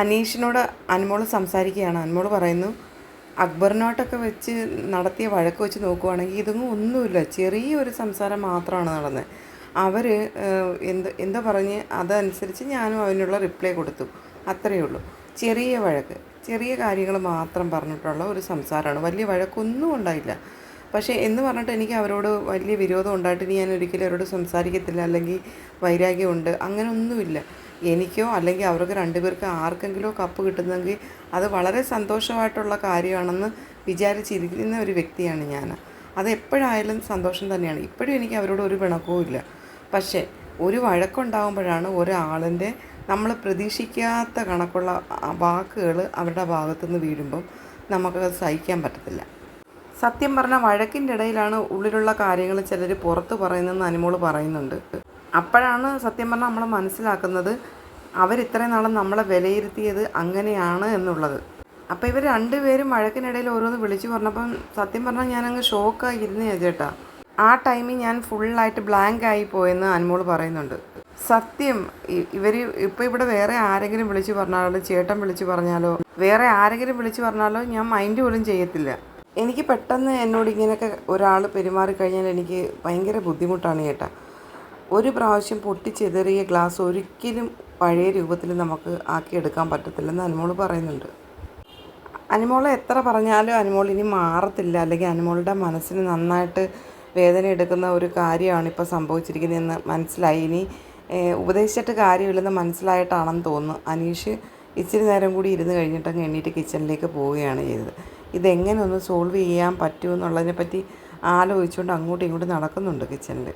അനീഷിനോട് അനുമോൾ സംസാരിക്കുകയാണ്. അനുമോൾ പറയുന്നു അക്ബറിനോട്ടൊക്കെ വെച്ച് നടത്തിയ വഴക്ക് വെച്ച് നോക്കുവാണെങ്കിൽ ഇതൊന്നും ഒന്നുമില്ല. ചെറിയൊരു സംസാരം മാത്രമാണ് നടന്നത്. അവർ എന്ത് എന്താ പറഞ്ഞ് അതനുസരിച്ച് ഞാനും അവനുള്ള റിപ്ലൈ കൊടുത്തു. അത്രയേ ഉള്ളൂ. ചെറിയ വഴക്ക്. ചെറിയ കാര്യങ്ങൾ മാത്രം പറഞ്ഞിട്ടുള്ള ഒരു സംസാരമാണ്. വലിയ വഴക്കൊന്നും ഉണ്ടായില്ല. പക്ഷേ എന്ന് പറഞ്ഞിട്ട് എനിക്ക് അവരോട് വലിയ വിരോധം ഉണ്ടായിട്ട് ഇനി ഞാൻ ഒരിക്കലും അവരോട് സംസാരിക്കത്തില്ല അല്ലെങ്കിൽ വൈരാഗ്യമുണ്ട് അങ്ങനെ ഒന്നുമില്ല എനിക്കോ അല്ലെങ്കിൽ അവർക്ക് രണ്ടുപേർക്ക് ആർക്കെങ്കിലോ കപ്പ് കിട്ടുന്നെങ്കിൽ അത് വളരെ സന്തോഷമായിട്ടുള്ള കാര്യമാണെന്ന് വിചാരിച്ചിരിക്കുന്ന ഒരു വ്യക്തിയാണ് ഞാൻ. അത് എപ്പോഴായാലും സന്തോഷം തന്നെയാണ്. ഇപ്പോഴും എനിക്ക് അവരോട് ഒരു പിണക്കവും ഇല്ല. പക്ഷേ ഒരു വഴക്കുണ്ടാകുമ്പോഴാണ് ഒരാളിന്റെ നമ്മൾ പ്രതീക്ഷിക്കാത്ത കണക്കുള്ള വാക്കുകൾ അവരുടെ ഭാഗത്തുനിന്ന് വീഴുമ്പം നമുക്കത് സഹിക്കാൻ പറ്റത്തില്ല. സത്യം പറഞ്ഞ വഴക്കിന്റെ ഇടയിലാണ് ഉള്ളിലുള്ള കാര്യങ്ങൾ ചിലർ പുറത്ത് പറയുന്നതെന്ന് അനുമോൾ പറയുന്നുണ്ട്. അപ്പോഴാണ് സത്യം പറഞ്ഞാൽ നമ്മൾ മനസ്സിലാക്കുന്നത് അവരിത്രയും നാളും നമ്മളെ വിലയിരുത്തിയത് അങ്ങനെയാണ് എന്നുള്ളത്. അപ്പോൾ ഇവർ രണ്ടുപേരും വഴക്കിനിടയിൽ ഓരോന്ന് വിളിച്ചു പറഞ്ഞപ്പം സത്യം പറഞ്ഞാൽ ഞാനങ്ങ് ഷോക്കായി ഇരുന്നേ ചേട്ടാ. ആ ടൈമിൽ ഞാൻ ഫുള്ളായിട്ട് ബ്ലാങ്ക് ആയി പോയെന്ന് അനുമോൾ പറയുന്നുണ്ട്. സത്യം ഇവർ ഇപ്പോൾ ഇവിടെ വേറെ ആരെങ്കിലും വിളിച്ചു പറഞ്ഞാലോ ചേട്ടൻ വിളിച്ചു പറഞ്ഞാലോ വേറെ ആരെങ്കിലും വിളിച്ചു പറഞ്ഞാലോ ഞാൻ മൈൻഡ് പോലും ചെയ്യത്തില്ല. എനിക്ക് പെട്ടെന്ന് എന്നോട് ഇങ്ങനെയൊക്കെ ഒരാൾ പെരുമാറിക്കഴിഞ്ഞാൽ എനിക്ക് ഭയങ്കര ബുദ്ധിമുട്ടാണ് ചേട്ടാ. ഒരു പ്രാവശ്യം പൊട്ടിച്ചെതറിയ ഗ്ലാസ് ഒരിക്കലും പഴയ രൂപത്തിൽ നമുക്ക് ആക്കിയെടുക്കാൻ പറ്റത്തില്ലെന്ന് അനുമോൾ പറയുന്നുണ്ട്. അനുമോളെ എത്ര പറഞ്ഞാലും അനുമോൾ ഇനി മാറത്തില്ല. അല്ലെങ്കിൽ അനുമോളുടെ മനസ്സിന് നന്നായിട്ട് വേദന എടുക്കുന്ന ഒരു കാര്യമാണ് ഇപ്പോൾ സംഭവിച്ചിരിക്കുന്നതെന്ന് മനസ്സിലായി. ഇനി ഉപദേശിച്ചിട്ട് കാര്യമില്ലെന്ന് മനസ്സിലായിട്ടാണെന്ന് തോന്നുന്നു. അനീഷ് ഇച്ചിരി നേരം കൂടി ഇരുന്ന് കഴിഞ്ഞിട്ടങ്ങ് എണ്ണീറ്റ് കിച്ചണിലേക്ക് പോവുകയാണ് ചെയ്തത്. ഇതെങ്ങനെ ഒന്ന് സോൾവ് ചെയ്യാൻ പറ്റുമെന്നുള്ളതിനെപ്പറ്റി ആലോചിച്ചുകൊണ്ട് അങ്ങോട്ടും ഇങ്ങോട്ടും നടക്കുന്നുണ്ട് കിച്ചണിൽ